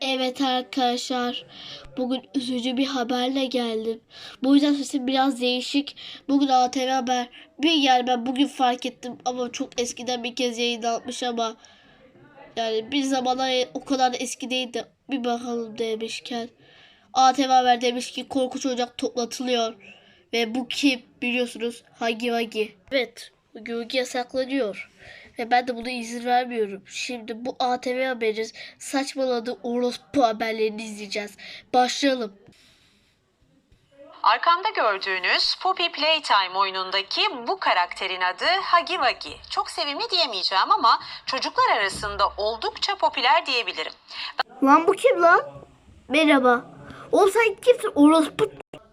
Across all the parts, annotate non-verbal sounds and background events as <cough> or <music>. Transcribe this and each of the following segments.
Evet arkadaşlar, bugün üzücü bir haberle geldim. Bu yüzden sesim biraz değişik. Bugün ATV Haber bir yer ben bugün fark ettim ama çok eskiden bir kez yayınlanmış ama yani bir zamanlar o kadar da eski değil de bir bakalım demişken. ATV Haber demiş ki korkunç ocak toplatılıyor. Ve bu kim biliyorsunuz Hagi Wagi. Evet Hagi Wagi yasaklanıyor. Ve ben de buna izin vermiyorum. Şimdi bu ATV haberi saçmaladığı orospu haberlerini izleyeceğiz. Başlayalım. Arkamda gördüğünüz Poppy Playtime oyunundaki bu karakterin adı Hagi Wagi. Çok sevimli diyemeyeceğim ama çocuklar arasında oldukça popüler diyebilirim. Lan bu kim lan? Merhaba. Oğlum sen kimsin? Orospu.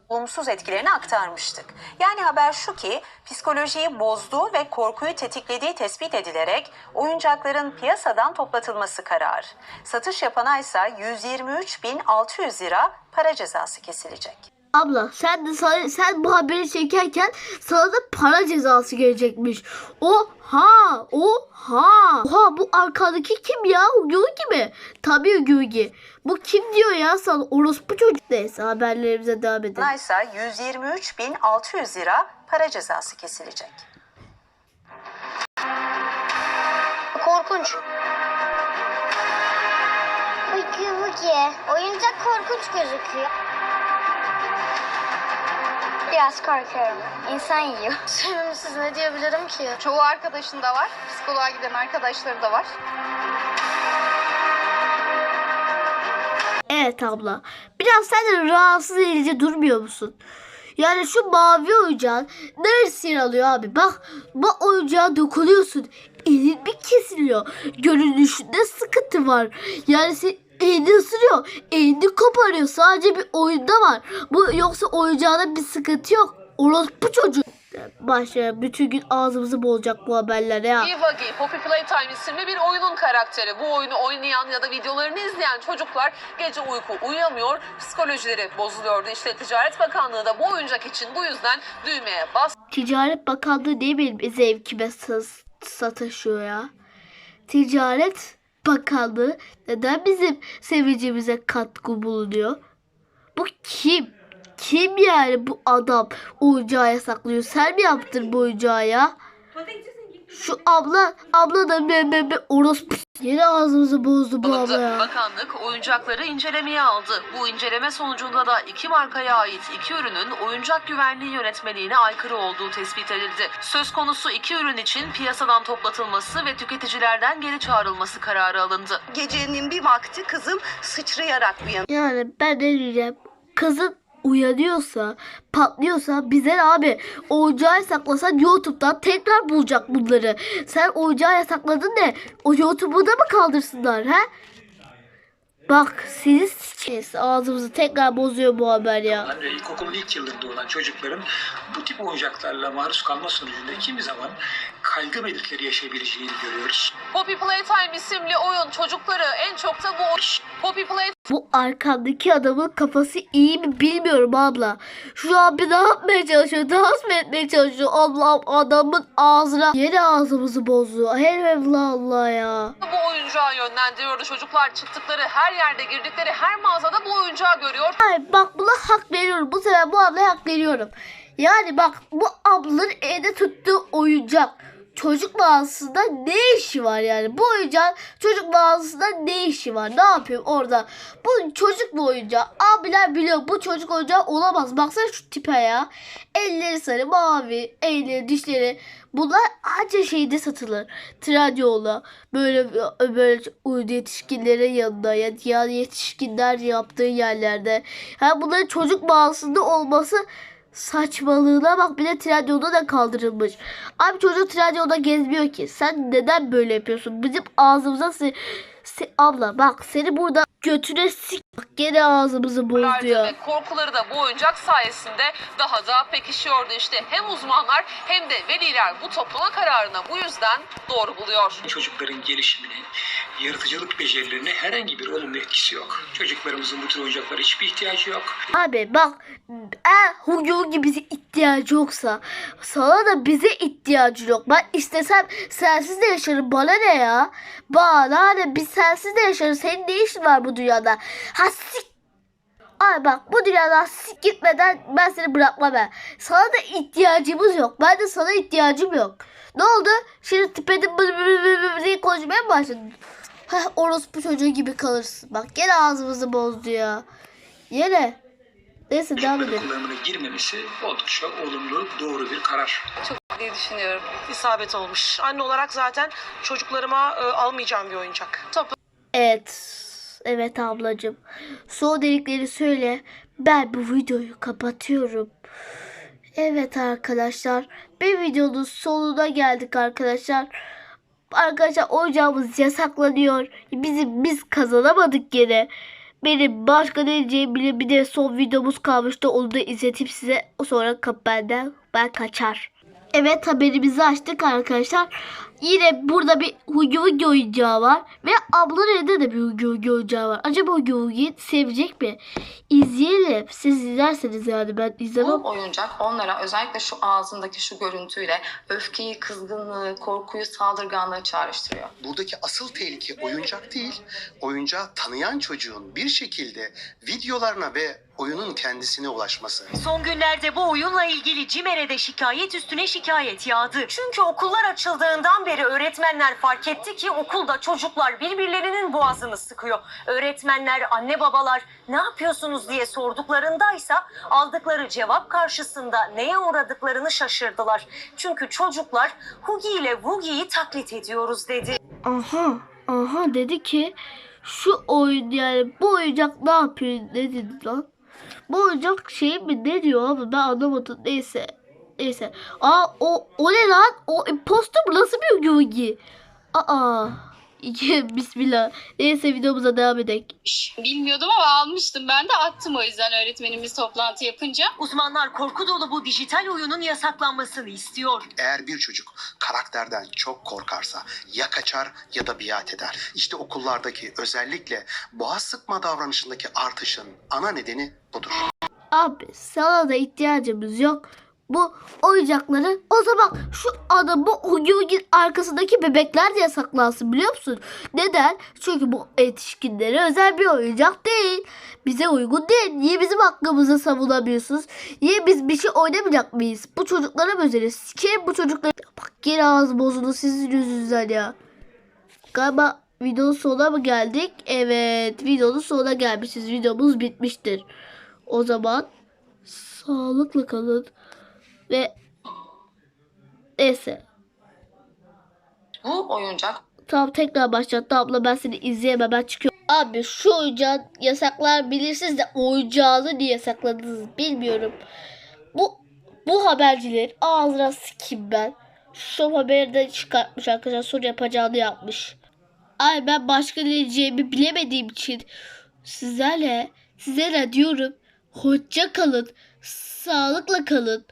Olumsuz etkilerini aktarmıştık. Yani haber şu ki psikolojiyi bozduğu ve korkuyu tetiklediği tespit edilerek oyuncakların piyasadan toplatılması kararı. Satış yapana ise 123.600 lira para cezası kesilecek. Abla sen de sana- sen bu haberi çekerken sana da para cezası gelecekmiş. Oha! Oha! Oha bu arkadaki kim ya? Yugi mi? Tabii Yugi. Bu kim diyor ya sana? Orospu çocuk. Neyse haberlerimize devam edelim. İse 123.600 lira para cezası kesilecek. Korkunç. Vıki. Oyuncak korkunç gözüküyor. Biraz korkuyorum. İnsan yiyor. <laughs> Sevimsiz ne diyebilirim ki? Çoğu arkadaşında var. Psikoloğa giden arkadaşları da var. Evet abla. Biraz sen de rahatsız edici durmuyor musun? Yani şu mavi oyuncağın neresi yer alıyor abi? Bak bu oyuncağa dokunuyorsun. Elin bir kesiliyor. Görünüşünde sıkıntı var. Yani sen elini ısırıyor. Elini koparıyor. Sadece bir oyunda var. Bu yoksa oyuncağında bir sıkıntı yok. Orospu çocuk. Başla bütün gün ağzımızı bozacak bu haberler ya. Ivagi, Poppy Playtime isimli bir oyunun karakteri. Bu oyunu oynayan ya da videolarını izleyen çocuklar gece uyku uyuyamıyor, psikolojileri bozuluyordu. İşte Ticaret Bakanlığı da bu oyuncak için bu yüzden düğmeye bas. Ticaret Bakanlığı niye benim zevkime sa- sataşıyor ya? Ticaret Bakanlığı neden bizim sevincimize katkı bulunuyor? Bu kim? Kim yani bu adam oyuncağı yasaklıyor? Sen mi yaptın bu oyuncağı ya? Şu abla, abla da be be be orospu. Yine ağzımızı bozdu bu abla ya. Bakanlık oyuncakları incelemeye aldı. Bu inceleme sonucunda da iki markaya ait iki ürünün oyuncak güvenliği yönetmeliğine aykırı olduğu tespit edildi. Söz konusu iki ürün için piyasadan toplatılması ve tüketicilerden geri çağrılması kararı alındı. Gecenin bir vakti kızım sıçrayarak uyanıyor. Yani ben ne diyeceğim? Kızın uyanıyorsa, patlıyorsa bize abi? Oyuncağı yasaklasan YouTube'dan tekrar bulacak bunları. Sen oyuncağı yasakladın ne? O YouTube'u da mı kaldırsınlar he? Bak sizi s**eyim. ağzımızı tekrar bozuyor bu haber ya. ve ilkokulun ilk yıllarında olan çocukların bu tip oyuncaklarla maruz kalma sonucunda kimi zaman kaygı belirtileri yaşayabileceğini görüyoruz. Poppy Playtime isimli oyun çocukları en çok da bu Poppy Playtime Bu arkandaki adamın kafası iyi mi bilmiyorum abla. Şu an bir ne yapmaya çalışıyor? Dans mı etmeye çalışıyor? Allah'ım adamın ağzına yine ağzımızı bozdu. Her Allah Allah ya. bu oyuncağı yönlendiriyordu. Çocuklar çıktıkları her yerde girdikleri her mağazada bu oyuncağı görüyor. Hayır bak buna hak veriyorum. Bu sefer bu ablaya hak veriyorum. Yani bak bu ablanın evde tuttuğu oyuncak. Çocuk mağazasında ne işi var yani? Bu oyuncağın çocuk mağazasında ne işi var? Ne yapıyor orada? Bu çocuk mu oyuncağı? Abiler biliyor bu çocuk oyuncağı olamaz. Baksana şu tipe ya. Elleri sarı mavi. Elleri dişleri. Bunlar anca şeyde satılır. Trendyol'da böyle böyle uydu yetişkinlerin yanında ya yani yetişkinler yaptığı yerlerde. Ha bunların çocuk mağazasında olması saçmalığına bak bir de Trendyol'da da kaldırılmış. Abi çocuk Trendyol'da gezmiyor ki. Sen neden böyle yapıyorsun? Bizim ağzımıza se- se- abla bak seni burada götüne sik gene ağzımızı bozdu ya. ve korkuları da bu oyuncak sayesinde daha da pekişiyordu işte. Hem uzmanlar hem de veliler bu toplama kararını bu yüzden doğru buluyor. Çocukların gelişimine, yaratıcılık becerilerine herhangi bir olumlu etkisi yok. Çocuklarımızın bu tür oyuncaklara hiçbir ihtiyacı yok. Abi bak eğer Hugi Hugi bize ihtiyacı yoksa sana da bize ihtiyacı yok. Ben istesem sensiz de yaşarım. Bana ne ya? Bana ne? Biz sensiz de yaşarız. Senin ne işin var bu dünyada? Ha sik. Ay bak bu dünyadan sik gitmeden ben seni bırakmam ben. Sana da ihtiyacımız yok. Ben de sana ihtiyacım yok. Ne oldu? Şimdi tipedim bır bır bır bır diye konuşmaya mı başladın? Heh orospu çocuğu gibi kalırsın. Bak gene ağzımızı bozdu ya. Yine. Neyse devam edelim. kullanımına girmemesi oldukça olumlu, doğru bir karar. diye düşünüyorum. isabet olmuş. Anne olarak zaten çocuklarıma e, almayacağım bir oyuncak. Evet. Evet ablacığım. Son delikleri söyle. Ben bu videoyu kapatıyorum. Evet arkadaşlar. Bir videonun sonuna geldik arkadaşlar. Arkadaşlar oyuncağımız yasaklanıyor. Bizim biz kazanamadık gene. Benim başka ne diyeceğim bile bir de son videomuz kalmıştı. Onu da izletip size sonra kap benden ben kaçar. Evet haberimizi açtık arkadaşlar. Yine burada bir Hugi Hugi oyuncağı var. Ve ablanın elinde de bir Hugi Hugi oyuncağı var. Acaba Hugi Hugi sevecek mi? İzleyelim. Siz izlerseniz yani ben izlemem. Bu oyuncak onlara özellikle şu ağzındaki şu görüntüyle öfkeyi, kızgınlığı, korkuyu, saldırganlığı çağrıştırıyor. Buradaki asıl tehlike oyuncak değil, oyuncağı tanıyan çocuğun bir şekilde videolarına ve oyunun kendisine ulaşması. Son günlerde bu oyunla ilgili CİMER'e şikayet üstüne şikayet yağdı. Çünkü okullar açıldığından beri öğretmenler fark etti ki okulda çocuklar birbirlerinin boğazını sıkıyor. Öğretmenler, anne babalar ne yapıyorsunuz diye sorduklarındaysa aldıkları cevap karşısında neye uğradıklarını şaşırdılar. Çünkü çocuklar Hugi ile Wugi'yi taklit ediyoruz dedi. Aha. Aha dedi ki şu oyun yani bu oyuncak ne yapıyor dedi lan? Bu oyuncak şey mi ne diyor abi ben anlamadım neyse. Neyse. Aa o, o ne lan? O imposter? Nasıl bir Yugi? Aa. Bismillah. Neyse videomuza devam edelim. Bilmiyordum ama almıştım. Ben de attım o yüzden öğretmenimiz toplantı yapınca. Uzmanlar korku dolu bu dijital oyunun yasaklanmasını istiyor. Eğer bir çocuk karakterden çok korkarsa ya kaçar ya da biat eder. İşte okullardaki özellikle boğaz sıkma davranışındaki artışın ana nedeni budur. Abi sana da ihtiyacımız yok. Bu oyuncakları o zaman şu adamı Hugi'nin arkasındaki bebekler de yasaklansın biliyor musun? Neden? Çünkü bu yetişkinlere özel bir oyuncak değil. Bize uygun değil. Niye bizim hakkımızı savunamıyorsunuz? Niye biz bir şey oynamayacak mıyız? Bu çocuklara mı özeliz? Sikerim bu çocukları. Bak gene ağız bozuldu sizin yüzünüzden ya. Galiba videonun sonuna mı geldik? Evet videonun sonuna gelmişiz. Videomuz bitmiştir. O zaman sağlıklı kalın ve neyse Bu oyuncak Tamam tekrar başlattı abla ben seni izleyemem ben çıkıyorum. Abi şu oyuncağı yasaklar bilirsiniz de oyuncağını niye yasakladınız bilmiyorum. Bu bu haberciler ağzına sikim ben. Şu haberi de çıkartmış arkadaşlar soru yapacağını yapmış. Ay ben başka ne diyeceğimi bilemediğim için sizlerle sizlere diyorum hoşça kalın sağlıkla kalın.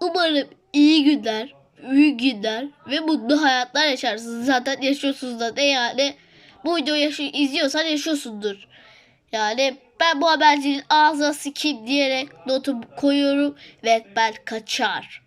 Umarım iyi günler, büyük günler ve mutlu hayatlar yaşarsınız. Zaten yaşıyorsunuz da ne yani. Bu videoyu yaşı- izliyorsan yaşıyorsundur. Yani ben bu habercinin ağzına sikeyim diyerek notumu koyuyorum ve ben kaçar.